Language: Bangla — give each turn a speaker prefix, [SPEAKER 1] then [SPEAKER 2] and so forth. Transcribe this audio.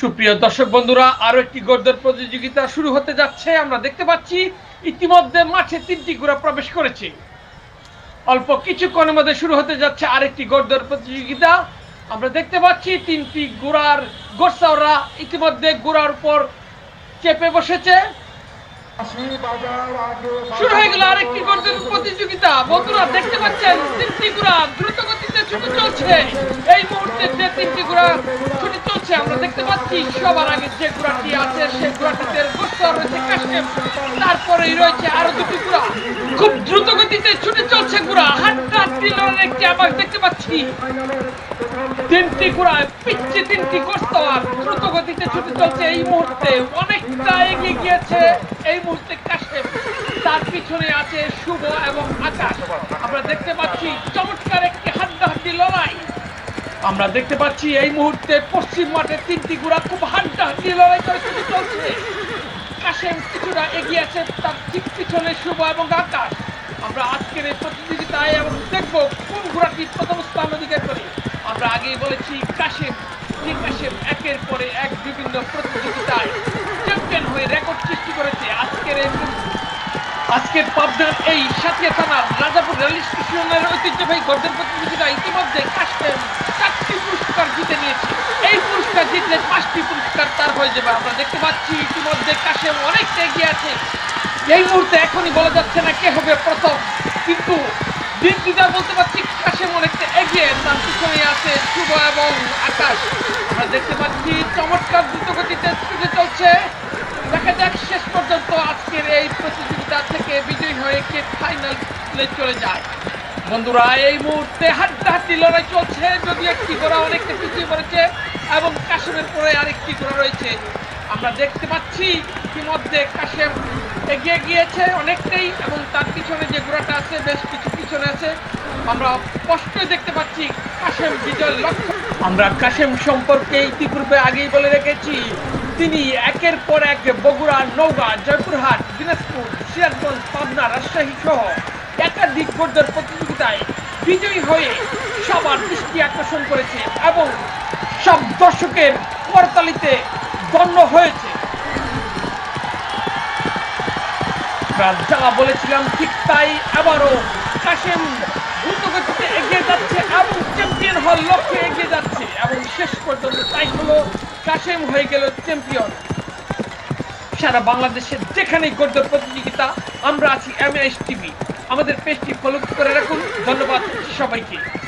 [SPEAKER 1] সুপ্রিয় দর্শক বন্ধুরা আরও একটি গর্দের প্রতিযোগিতা শুরু হতে যাচ্ছে। আমরা দেখতে পাচ্ছি, ইতিমধ্যে মাঠে তিনটি ঘোড়া প্রবেশ করেছে। অল্প কিছুক্ষণের মধ্যে শুরু হতে যাচ্ছে আরেকটি গর্দের প্রতিযোগিতা। আমরা দেখতে পাচ্ছি, তিনটি ঘোড়ার গোসাওরা ইতিমধ্যে ঘোড়ার উপর চেপে বসেছে। শুরু হয়ে গেল আরেকটি গর্দের প্রতিযোগিতা। বন্ধুরা, দেখতে পাচ্ছেন, তিনটি ঘোড়া দ্রুত গতিতে চলছে। এই মুহূর্তে যে তিনটি ঘোড়া ছুটে চলছে আমরা দেখতে পাচ্ছি, সবার আগে যে ঘোড়াটি আছে, সেই ঘোড়াটিতে গোস্তা রয়েছে কাশেম তারপরেই রয়েছে আরও দুটি ঘোড়া। খুব দ্রুত গতিতে ছুটে চলছে ঘোড়া। হাট্টা টিলরের একটি আবার দেখতে পাচ্ছি। তিনটি ঘোড়া পিচ্ছে তিনটি গোস্তার দ্রুত গতিতে ছুটে চলছে এই মুহূর্তে। অনেকটা এগিয়ে গিয়েছে এই মুহূর্তে কাশেম তার পিছনে আছে শুভ এবং আকাশ। আমরা দেখতে পাচ্ছি চমৎকার একটি হাড্ডাহাড্ডি লড়াই। আমরা দেখতে পাচ্ছি এই মুহূর্তে পশ্চিম মাঠে তিনটি ঘোড়া খুব হাড্ডাহাড্ডি লড়াই ছুটে চলছে। কাশেম কিছুটা এগিয়ে আছে তার ঠিক পিছনে শুভ এবং আকাশ। আমরা আজকের এই প্রতিযোগিতায় এবং দেখব কোন ঘোড়াটি প্রথম স্থান অধিকার করে। আমরা আগেই বলেছি, কাশেম কাশেম একের পরে এক বিভিন্ন প্রতিযোগিতায় চ্যাম্পিয়ন হয়ে রেকর্ড সৃষ্টি করেছে আজকের এই আজকের পাবনার এই সাথিয়া থানার রাজাপুর রেল স্টেশনের ঐতিহ্যবাহী গর্দের প্রতিযোগিতা ইতিমধ্যে কাশেম পুরস্কার তার হয়ে যাবে। আমরা দেখতে পাচ্ছি ইতিমধ্যে কাশেম অনেকটা এগিয়ে আছে। এই মুহূর্তে এখনই বলা যাচ্ছে না কে হবে প্রথম, কিন্তু দিনটিটা বলতে পারছি কাশেম অনেকটা এগিয়ে তার পিছনে আছে শুভ এবং আকাশ। আমরা দেখতে পাচ্ছি চমৎকার দ্রুত গতিতে ছুটে চলছে। দেখা যাক শেষ পর্যন্ত আজকের এই প্রতিযোগিতা থেকে বিজয়ী হয়ে কে ফাইনালে চলে যায়। বন্ধুরা, এই মুহূর্তে হাড্ডাহাড্ডি লড়াই চলছে যদি একটি ঘোড়া অনেকটা পিছিয়ে পড়েছে এবং কাশেমের পরে আরেকটি ঘোড়া রয়েছে। আমরা দেখতে পাচ্ছি ইতিমধ্যে কাশেম এগিয়ে গিয়েছে অনেকটাই এবং তার পিছনে যে ঘোড়াটা আছে, বেশ কিছু পিছনে আছে। আমরা স্পষ্টই দেখতে পাচ্ছি কাশেম বিজয় লক্ষ্য। আমরা কাশেম সম্পর্কে ইতিপূর্বে আগেই বলে রেখেছি, তিনি একের পর এক বগুড়া, নওগাঁ, জয়পুরহাট, দিনাজপুর, সিরাজগঞ্জ, পাবনা, রাজশাহী সহ একাধিক বোর্ডের প্রতিযোগিতায় বিজয়ী হয়ে সবার দৃষ্টি আকর্ষণ করেছে এবং সব দর্শকের করতালিতে গণ্য হয়েছে। আমরা যা বলেছিলাম ঠিক তাই আবারও কাশেম দ্রুতগতিতে এগিয়ে যাচ্ছে এবং চ্যাম্পিয়ন হওয়ার লক্ষ্যে এগিয়ে যাচ্ছে এবং শেষ পর্যন্ত তাই হলো কাশেম হয়ে গেল চ্যাম্পিয়ন। সারা বাংলাদেশের যেখানেই গদ্য প্রতিযোগিতা, আমরা আছি এম এস টিভি আমাদের পেজটি ফলো করে রাখুন। ধন্যবাদ সবাইকে।